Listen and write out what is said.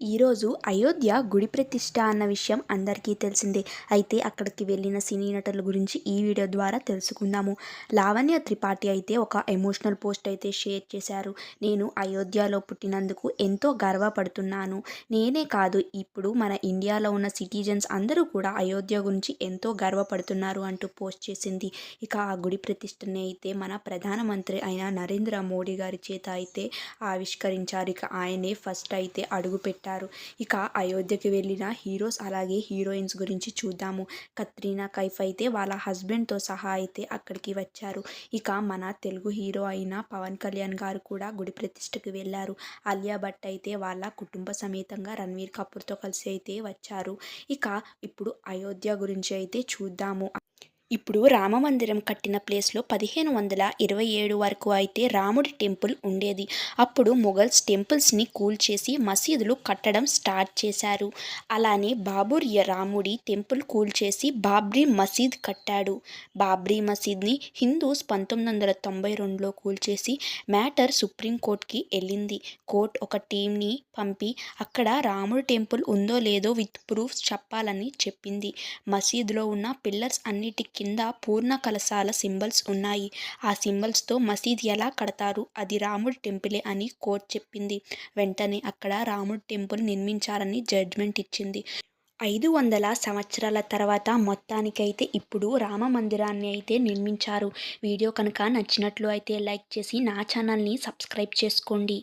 ఈరోజు అయోధ్య గుడి ప్రతిష్ట అన్న విషయం అందరికీ తెలిసిందే. అయితే అక్కడికి వెళ్ళిన సినీ నటుల గురించి ఈ వీడియో ద్వారా తెలుసుకుందాము. లావణ్య త్రిపాఠి అయితే ఒక ఎమోషనల్ పోస్ట్ అయితే షేర్ చేశారు. నేను అయోధ్యలో పుట్టినందుకు ఎంతో గర్వపడుతున్నాను. నేనే కాదు ఇప్పుడు మన ఇండియాలో ఉన్న సిటిజన్స్ అందరూ కూడా అయోధ్య గురించి ఎంతో గర్వపడుతున్నారు అంటూ పోస్ట్ చేసింది. ఇక ఆ గుడి ప్రతిష్టని అయితే మన ప్రధానమంత్రి అయిన నరేంద్ర మోడీ గారి చేత అయితే ఆవిష్కరించారు. ఇక ఆయనే ఫస్ట్ అయితే అడుగుపెట్టి పెట్టారు. ఇక అయోధ్యకి వెళ్ళిన హీరోస్ అలాగే హీరోయిన్స్ గురించి చూద్దాము. కత్రీనా కైఫ్ అయితే వాళ్ళ హస్బెండ్తో సహా అయితే అక్కడికి వచ్చారు. ఇక మన తెలుగు హీరో అయిన పవన్ కళ్యాణ్ గారు కూడా గుడి ప్రతిష్టకు వెళ్ళారు. అలియా భట్ అయితే వాళ్ళ కుటుంబ సమేతంగా రణ్వీర్ కపూర్తో కలిసి అయితే వచ్చారు. ఇక ఇప్పుడు అయోధ్య గురించి అయితే చూద్దాము. ఇప్పుడు రామమందిరం కట్టిన ప్లేస్లో పదిహేను వందల ఇరవై ఏడు వరకు అయితే రాముడి టెంపుల్ ఉండేది. అప్పుడు మొఘల్స్ టెంపుల్స్ని కూల్చేసి మసీదులు కట్టడం స్టార్ట్ చేశారు. అలానే బాబుర్ రాముడి టెంపుల్ కూల్చేసి బాబ్రీ మసీద్ కట్టాడు. బాబ్రీ మసీద్ని హిందూస్ పంతొమ్మిది వందల తొంభై రెండులో కూల్చేసి మ్యాటర్ సుప్రీంకోర్టుకి వెళ్ళింది. కోర్ట్ ఒక టీంని పంపి అక్కడ రాముడి టెంపుల్ ఉందో లేదో విత్ ప్రూఫ్స్ చెప్పాలని చెప్పింది. మసీదులో ఉన్న పిల్లర్స్ అన్నిటి కింద పూర్ణ కలశాల సింబల్స్ ఉన్నాయి. ఆ సింబల్స్తో మసీద్ ఎలా కడతారు? అది రాముడి టెంపులే అని కోర్టు చెప్పింది. వెంటనే అక్కడ రాముడి టెంపుల్ నిర్మించాలని జడ్జ్మెంట్ ఇచ్చింది. ఐదు వందల సంవత్సరాల తర్వాత మొత్తానికైతే ఇప్పుడు రామ మందిరాన్ని అయితే నిర్మించారు. వీడియో కనుక నచ్చినట్లు అయితే లైక్ చేసి నా ఛానల్ని సబ్స్క్రైబ్ చేసుకోండి.